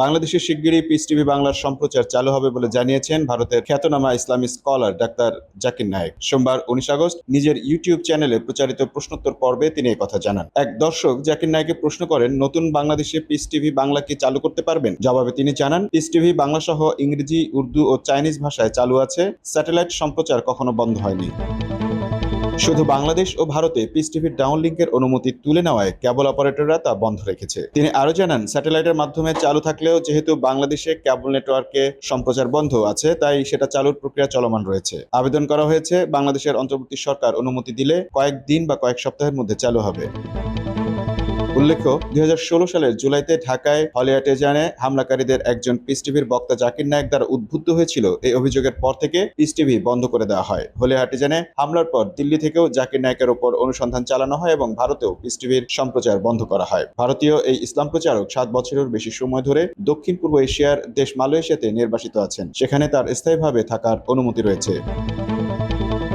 বাংলাদেশে শিগগিরই piece TV বাংলার সম্প্রচার চালু হবে বলে জানিয়েছেন ভারতের খ্যাতনামা ইসলামী স্কলার ডাক্তার জাকির নায়েক। সোমবার উনিশ আগস্ট নিজের ইউটিউব চ্যানেলে প্রচারিত প্রশ্নোত্তর পর্বে তিনি কথা জানান। এক দর্শক জাকির নায়েকে প্রশ্ন করেন, নতুন বাংলাদেশে পিস টিভি বাংলা কি চালু করতে পারবেন? জবাবে তিনি জানান পিস টিভি বাংলা সহ ইংরেজি, উর্দু ও চাইনিজ ভাষায় চালু আছে। স্যাটেলাইট সম্প্রচার কখনো বন্ধ হয়নি। শুধু বাংলাদেশ ও ভারতে পিস টিভির ডাউন লিঙ্কের অনুমতি তুলে নেওয়ায় কেবল অপারেটররা তা বন্ধ রেখেছে। তিনি আরও জানান স্যাটেলাইটের মাধ্যমে চালু থাকলেও যেহেতু বাংলাদেশে কেবল নেটওয়ার্কে সম্প্রচার বন্ধ আছে, তাই সেটা চালুর প্রক্রিয়া চলমান রয়েছে। আবেদন করা হয়েছে, বাংলাদেশের অন্তর্বর্তী সরকার অনুমতি দিলে কয়েক দিন বা কয়েক সপ্তাহের মধ্যে চালু হবে। উল্লেখ্য, দুই হাজার ষোলো সালের জুলাইতে ঢাকায় হলিয়াটেজানে হামলাকারীদের একজন পিস টিভির বক্তা জাকির নায়ক দ্বারা উদ্বুদ্ধ হয়েছিল। এই অভিযোগের পর থেকে পিস টিভি বন্ধ করে দেওয়া হয়। হলিয়াটেজানে হামলার পর দিল্লি থেকেও জাকির নায়কের ওপর অনুসন্ধান চালানো হয় এবং ভারতেও পিস টিভির সম্প্রচার বন্ধ করা হয়। ভারতীয় এই ইসলাম প্রচারক সাত বছরের বেশি সময় ধরে দক্ষিণ পূর্ব এশিয়ার দেশ মালয়েশিয়াতে নির্বাসিত আছেন। সেখানে তার স্থায়ীভাবে থাকার অনুমতি রয়েছে।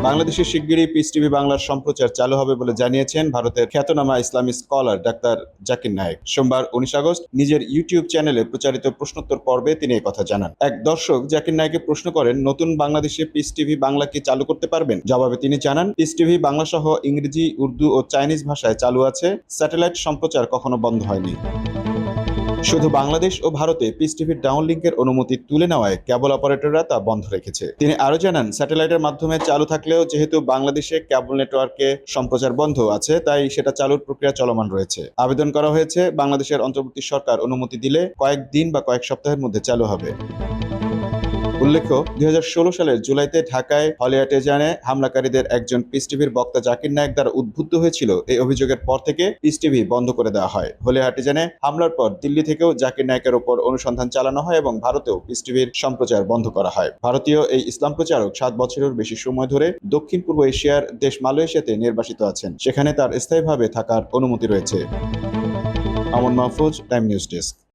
বাংলাদেশে শিগগিরই পিস টিভি বাংলার সম্প্রচার চালু হবে বলে জানিয়েছেন ভারতের খ্যাতনামা ইসলামী স্কলার ডাক্তার জাকির নায়েক। সোমবার উনিশ আগস্ট নিজের ইউটিউব চ্যানেলে প্রচারিত প্রশ্নোত্তর পর্বে তিনি কথা জানান। এক দর্শক জাকির নায়েকে প্রশ্ন করেন, নতুন বাংলাদেশে পিস টিভি বাংলা কি চালু করতে পারবেন? জবাবে তিনি জানান পিস টিভি বাংলা সহ ইংরেজি, উর্দু ও চাইনিজ ভাষায় চালু আছে। স্যাটেলাইট সম্প্রচার কখনো বন্ধ হয়নি। শুধু বাংলাদেশ ও ভারতে পিস টিভির ডাউন লিঙ্কের অনুমতি তুলে নেওয়ায় কেবল অপারেটররা তা বন্ধ রেখেছে। তিনি আরও জানান স্যাটেলাইটের মাধ্যমে চালু থাকলেও যেহেতু বাংলাদেশে কেবল নেটওয়ার্কে সম্প্রচার বন্ধ আছে, তাই সেটা চালুর প্রক্রিয়া চলমান রয়েছে। আবেদন করা হয়েছে, বাংলাদেশের অন্তর্বর্তী সরকার অনুমতি দিলে কয়েক দিন বা কয়েক সপ্তাহের মধ্যে চালু হবে। উল্লেখ্য, দুই সালের জুলাইতে ঢাকায় হলিয়াটেজানে হামলাকারীদের একজন পিস টিভির বক্তা জাকির নায়ক দ্বারা উদ্বুদ্ধ হয়েছিল। এই অভিযোগের পর থেকে পিস টিভি বন্ধ করে দেওয়া হয়। হলিয়াটেজানে হামলার পর দিল্লি থেকেও জাকির নায়কের ওপর অনুসন্ধান চালানো হয় এবং ভারতেও পিস টিভির সম্প্রচার বন্ধ করা হয়। ভারতীয় এই ইসলাম প্রচারক সাত বছরের বেশি সময় ধরে দক্ষিণ পূর্ব এশিয়ার দেশ মালয়েশিয়াতে নির্বাসিত আছেন। সেখানে তার স্থায়ীভাবে থাকার অনুমতি রয়েছে। আমন মাহফুজ টাইম নিউজ ডেস্ক